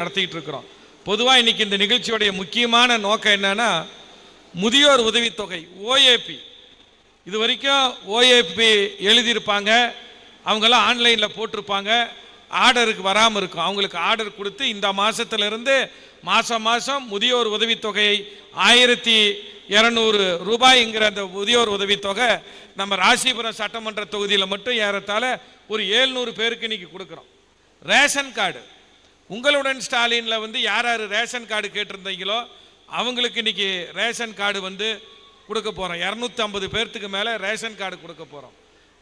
நடத்திக்கிட்டு இருக்கிறோம் பொதுவாக இன்னைக்கு இந்த நிகழ்ச்சியோடைய முக்கியமான நோக்கம் என்னன்னா முதியோர் உதவித்தொகை ஓஏபி. இது வரைக்கும் ஓஏபி எழுதியிருப்பாங்க அவங்கெல்லாம் ஆன்லைனில் போட்டிருப்பாங்க ஆர்டருக்கு வராமல் இருக்கும். அவங்களுக்கு ஆர்டர் கொடுத்து இந்த மாதத்துலேருந்து மாதம் மாதம் முதியோர் உதவித்தொகையை ஆயிரத்தி இரநூறு ரூபாய்ங்கிற அந்த முதியோர் உதவித்தொகை நம்ம ராசிபுரம் சட்டமன்ற தொகுதியில் மட்டும் ஏறத்தால் ஒரு ஏழ்நூறு பேருக்கு இன்னைக்கு கொடுக்குறோம். Ration card. உங்களுடன் ஸ்டாலினில் வந்து யார் யார் ரேஷன் கார்டு கேட்டிருந்தீங்களோ அவங்களுக்கு இன்னைக்கு ரேஷன் கார்டு வந்து கொடுக்க போகிறோம் இரநூத்தி ஐம்பது பேர்த்துக்கு மேலே ரேஷன் கார்டு கொடுக்க போகிறோம்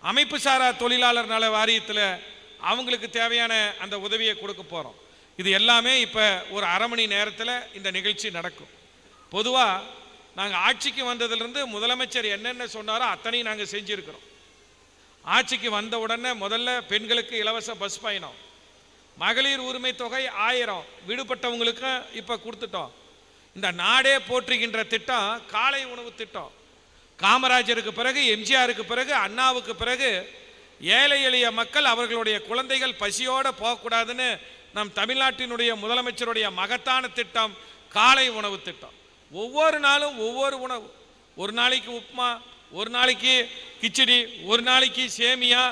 அமைப்பு சாரா தொழிலாளர் நல வாரியத்தில் அவங்களுக்கு தேவையான அந்த உதவியை கொடுக்க போகிறோம் இது எல்லாமே இப்போ ஒரு அரை மணி நேரத்தில் இந்த நிகழ்ச்சி நடக்கும். பொதுவாக நாங்கள் ஆட்சிக்கு வந்ததுலேருந்து முதலமைச்சர் என்னென்ன சொன்னாரோ அத்தனையும் நாங்கள் செஞ்சுருக்கிறோம். ஆட்சிக்கு வந்த உடனே முதல்ல பெண்களுக்கு இலவச பஸ் பயணம். மகளிர் உரிமை தொகை ஆயிரம். விடுபட்டவங்களுக்கு இப்போ கொடுத்துட்டோம். இந்த நாடே போற்றுகின்ற திட்டம் காலை உணவு திட்டம். காமராஜருக்கு பிறகு எம்ஜிஆருக்கு பிறகு அண்ணாவுக்கு பிறகு ஏழை எளிய மக்கள் அவர்களுடைய குழந்தைகள் பசியோடு போகக்கூடாதுன்னு நம் தமிழ்நாட்டினுடைய முதலமைச்சருடைய மகத்தான திட்டம் காலை உணவு திட்டம். ஒவ்வொரு நாளும் ஒவ்வொரு உணவு. ஒரு நாளைக்கு உப்புமா ஒரு நாளைக்கு கிச்சடி ஒரு நாளைக்கு சேமியா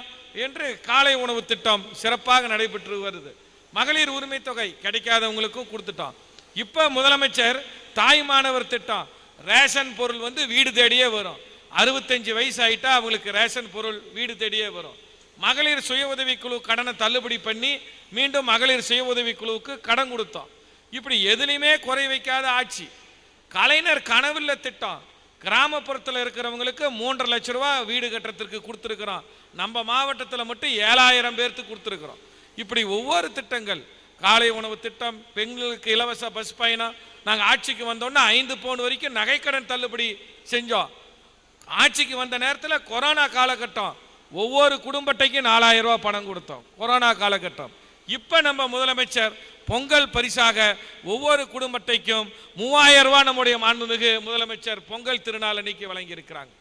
என்று காலை உணவு திட்டம் சிறப்பாக நடைபெற்று வருது. மகளிர் உரிமை தொகை கிடைக்காதவங்களுக்கும் கொடுத்துட்டோம் இப்போ முதலமைச்சர் தாய்மானவர் திட்டம் ரேஷன் பொருள் வந்து வீடு தேடியே வரும். அறுபத்தஞ்சு வயசு ஆகிட்டா அவங்களுக்கு ரேஷன் பொருள் வீடு தேடியே வரும். மகளிர் சுய உதவிக்குழு கடனை தள்ளுபடி பண்ணி மீண்டும் மகளிர் சுய உதவிக்குழுவுக்கு கடன் கொடுத்தோம். இப்படி எதுலையுமே குறை வைக்காத ஆட்சி. கலைஞர் கனவுள்ள திட்டம். கிராமப்புறத்தில் இருக்கிறவங்களுக்கு மூன்றரை லட்ச ரூபா வீடு கட்டுறதுக்கு கொடுத்துருக்குறோம். நம்ம மாவட்டத்தில் மட்டும் ஏழாயிரம் பேர்த்துக்கு கொடுத்துருக்குறோம். இப்படி ஒவ்வொரு திட்டங்கள் காலை உணவு திட்டம் பெண்களுக்கு இலவச பஸ் பயணம் நாங்கள் ஆட்சிக்கு வந்தோன்னே ஐந்து பவுன் வரைக்கும் நகைக்கடன் தள்ளுபடி செஞ்சோம். ஆட்சிக்கு வந்த நேரத்தில் கொரோனா காலகட்டம் ஒவ்வொரு குடும்பத்தைக்கும் நாலாயிரம் ரூபா பணம் கொடுத்தோம். கொரோனா காலகட்டம். இப்போ நம்ம முதலமைச்சர் பொங்கல் பரிசாக ஒவ்வொரு குடும்பத்தைக்கும் மூவாயிரம் ரூபாய் நம்முடைய மாண்புமிகு முதலமைச்சர் பொங்கல் திருநாள் அன்னைக்கு வழங்கியிருக்கிறாங்க.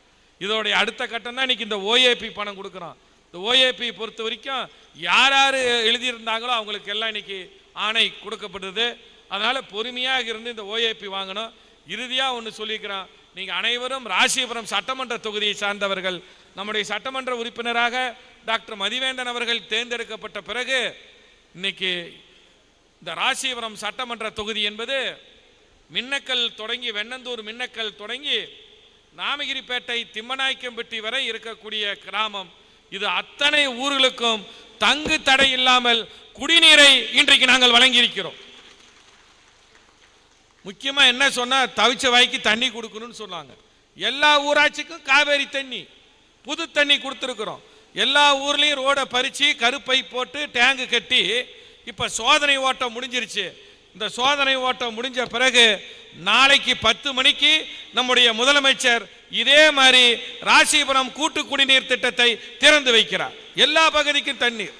இதோடைய அடுத்த கட்டம் தான் இன்னைக்கு இந்த ஓஏபி பணம் கொடுக்குறோம். இந்த ஓஏபி பொறுத்த வரைக்கும் யார் யார் எழுதியிருந்தாங்களோ அவங்களுக்கு எல்லாம் இன்னைக்கு ஆணை கொடுக்கப்படுது அதனால் பொறுமையாக இருந்து இந்த ஓஏபி வாங்கணும். இறுதியாக ஒன்று சொல்லிக்கிறோம் நீங்கள் அனைவரும் ராசிபுரம் சட்டமன்ற தொகுதியை சார்ந்தவர்கள் நம்முடைய சட்டமன்ற உறுப்பினராக டாக்டர் மதிவேந்தன் அவர்கள் தேர்ந்தெடுக்கப்பட்ட பிறகு இன்னைக்கு இந்த ராசிபுரம் சட்டமன்ற தொகுதி என்பது மின்னக்கல் தொடங்கி வெண்ணந்தூர் மின்னக்கல் தொடங்கி நாமகிரிப்பேட்டை திம்மநாய்க்கம்பட்டி வரை இருக்கக்கூடிய கிராமம். இது அத்தனை ஊர்களுக்கும் தங்கு தடை இல்லாமல் குடிநீரை இன்றைக்கு நாங்கள் வழங்கியிருக்கிறோம். முக்கியமாக என்ன சொன்னால் தவிச்ச வாய்க்கு தண்ணி கொடுக்கணும்னு சொன்னாங்க. எல்லா ஊராட்சிக்கும் காவேரி தண்ணி புது தண்ணி கொடுத்துருக்குறோம். எல்லா ஊர்லேயும் ரோடை பறிச்சு கருப்பை போட்டு டேங்கு கட்டி இப்போ சோதனை ஓட்டம் முடிஞ்சிருச்சு. இந்த சோதனை ஓட்டம் முடிஞ்ச பிறகு நாளைக்கு பத்து மணிக்கு நம்முடைய முதலமைச்சர் இதே மாதிரி ராசிபுரம் கூட்டு குடிநீர் திட்டத்தை திறந்து வைக்கிறார். எல்லா பகுதிக்கும் தண்ணீர்.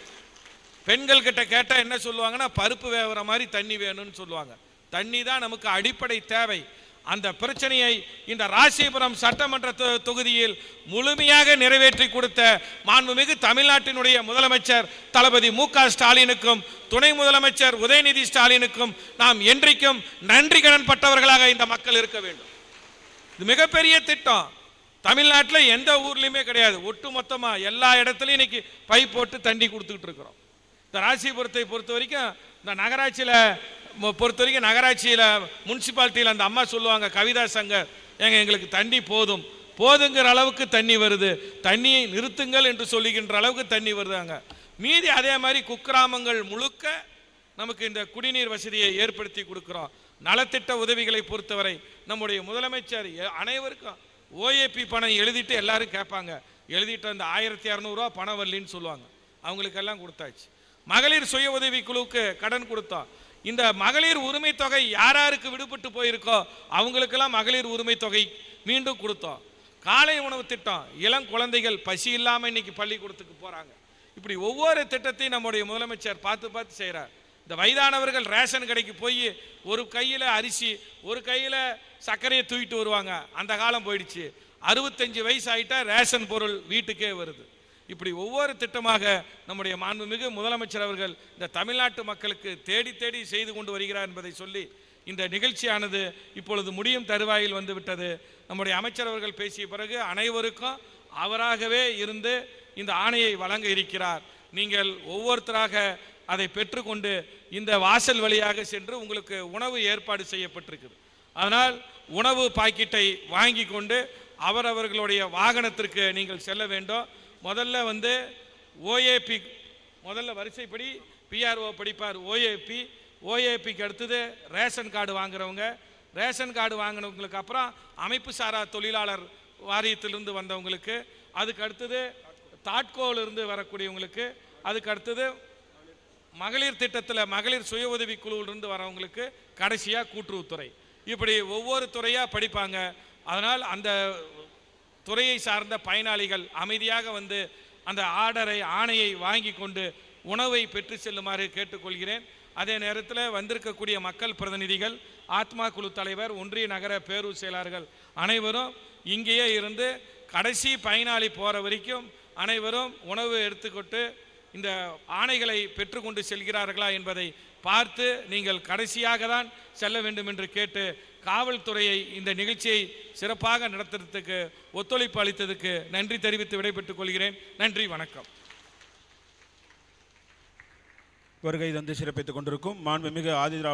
பெண்கள் கிட்ட கேட்டால் என்ன சொல்லுவாங்கன்னா பருப்பு வேவுற மாதிரி தண்ணி வேணும்னு சொல்லுவாங்க. தண்ணி தான் நமக்கு அடிப்படை தேவை. அந்த பிரச்சனையை இந்த ராசிபுரம் சட்டமன்ற தொ- தொகுதியில் முழுமையாக நிறைவேற்றி கொடுத்த மாண்புமிகு தமிழ்நாட்டினுடைய முதலமைச்சர் தளபதி மு க ஸ்டாலினுக்கும் துணை முதலமைச்சர் உதயநிதி ஸ்டாலினுக்கும் நாம் என்றைக்கும் நன்றி கடன் பட்டவர்களாக இந்த மக்கள் இருக்க வேண்டும். இது மிகப்பெரிய திட்டம். தமிழ்நாட்டில் எந்த ஊர்லேயுமே கிடையாது. ஒட்டு மொத்தமாக எல்லா இடத்துலையும் இன்னைக்கு பைப் போட்டு தண்ணி கொடுத்துக்கிட்டு இருக்கிறோம். இந்த ராசிபுரத்தை பொறுத்த வரைக்கும் இந்த நகராட்சியில் பொறுத்த வரைக்கும் நகராட்சியில் முனிசிபாலிட்டியில் அந்த அம்மா சொல்லுவாங்க கவிதா சங்கர் எங்க எங்களுக்கு தண்ணி போதும். போதுங்கிற அளவுக்கு தண்ணி வருது. தண்ணியை நிறுத்துங்கள் என்று சொல்லுகின்ற அளவுக்கு தண்ணி வருதாங்க மீதி அதே மாதிரி குக்கிராமங்கள் முழுக்க நமக்கு இந்த குடிநீர் வசதியை ஏற்படுத்தி கொடுக்குறோம். நலத்திட்ட உதவிகளை பொறுத்தவரை நம்முடைய முதலமைச்சர் அனைவருக்கும் ஓஏபி பணம் எழுதிட்டு எல்லாரும் கேட்பாங்க. எழுதிட்டு அந்த ஆயிரத்தி இரநூறுவா பணம் வரலின்னு சொல்லுவாங்க. அவங்களுக்கெல்லாம் கொடுத்தாச்சு. மகளிர் சுய உதவி குழுவுக்கு கடன் கொடுத்தோம். இந்த மகளிர் உரிமை தொகை யார் யாருக்கு விடுபட்டு போயிருக்கோ அவங்களுக்கெல்லாம் மகளிர் உரிமை தொகை மீண்டும் கொடுத்தோம். காலை உணவு திட்டம் இளம் குழந்தைகள் பசி இல்லாமல் இன்னைக்கு பள்ளிக்கூடத்துக்கு போகிறாங்க இப்படி ஒவ்வொரு திட்டத்தையும் நம்முடைய முதலமைச்சர் பார்த்து பார்த்து செய்கிறார் இந்த வயதானவர்கள் ரேஷன் கடைக்கு போய் ஒரு கையில் அரிசி ஒரு கையில் சர்க்கரையை தூக்கிட்டு வருவாங்க. அந்த காலம் போயிடுச்சு. அறுபத்தஞ்சு வயசு ஆகிட்டா ரேஷன் பொருள் வீட்டுக்கே வருது. இப்படி ஒவ்வொரு திட்டமாக நம்முடைய மாண்புமிகு முதலமைச்சர் அவர்கள் இந்த தமிழ்நாட்டு மக்களுக்கு தேடி தேடி செய்து கொண்டு வருகிறார் என்பதை சொல்லி இந்த நிகழ்ச்சியானது இப்பொழுது முடியும் தருவாயில் வந்துவிட்டது. நம்முடைய அமைச்சர் அவர்கள் பேசிய பிறகு அனைவருக்கும் அவராகவே இருந்து இந்த ஆணையை வழங்க இருக்கிறார். நீங்கள் ஒவ்வொருத்தராக அதை பெற்றுக்கொண்டு இந்த வாசல் வழியாக சென்று உங்களுக்கு உணவு ஏற்பாடு செய்யப்பட்டிருக்குது. அதனால் உணவு பாக்கெட்டை வாங்கி கொண்டு அவரவர்களுடைய வாகனத்திற்கு நீங்கள் செல்ல வேண்டும். முதல்ல வந்து ஓஏபி முதல்ல வரிசைப்படி பிஆர்ஓ படிப்பார். ஓஏபி ஓஏபிக்கு அடுத்தது ரேஷன் கார்டு வாங்குறவங்க. ரேஷன் கார்டு வாங்கினவங்களுக்கு அப்புறம் அமைப்பு சாரா தொழிலாளர் வாரியத்திலிருந்து வந்தவங்களுக்கு அதுக்கு அடுத்தது தாட்கோவிலிருந்து வரக்கூடியவங்களுக்கு அதுக்கு அடுத்தது மகளிர் திட்டத்தில் மகளிர் சுய உதவி குழுவிலிருந்து வரவங்களுக்கு கடைசியாக கூட்டுறவுத்துறை. இப்படி ஒவ்வொரு துறையாக படிப்பாங்க. அதனால் அந்த துறையை சார்ந்த பயனாளிகள் அமைதியாக வந்து அந்த ஆர்டரை ஆணையை வாங்கி கொண்டு உணவை பெற்று செல்லுமாறு கேட்டுக்கொள்கிறேன். அதே நேரத்தில் வந்திருக்கக்கூடிய மக்கள் பிரதிநிதிகள் ஆத்மா குழு தலைவர் ஒன்றிய நகர பேரூர் செயலாளர்கள் அனைவரும் இங்கேயே இருந்து கடைசி பயனாளி போகிற வரைக்கும் அனைவரும் உணவு எடுத்துக்கொண்டு இந்த ஆணைகளை பெற்றுக்கொண்டு செல்கிறார்களா என்பதை பார்த்து நீங்கள் கடைசியாக தான் செல்ல வேண்டும் என்று கேட்டு காவல்துறையை இந்த நிகழ்ச்சியை சிறப்பாக நடத்துறதுக்கு ஒத்துழைப்பு அளித்ததுக்கு நன்றி தெரிவித்து விடைபெற்றுக் கொள்கிறேன். நன்றி வணக்கம். வருகை தந்து சிறப்பித்துக் கொண்டிருக்கும் மாண்புமிகு ஆதிதிராவிட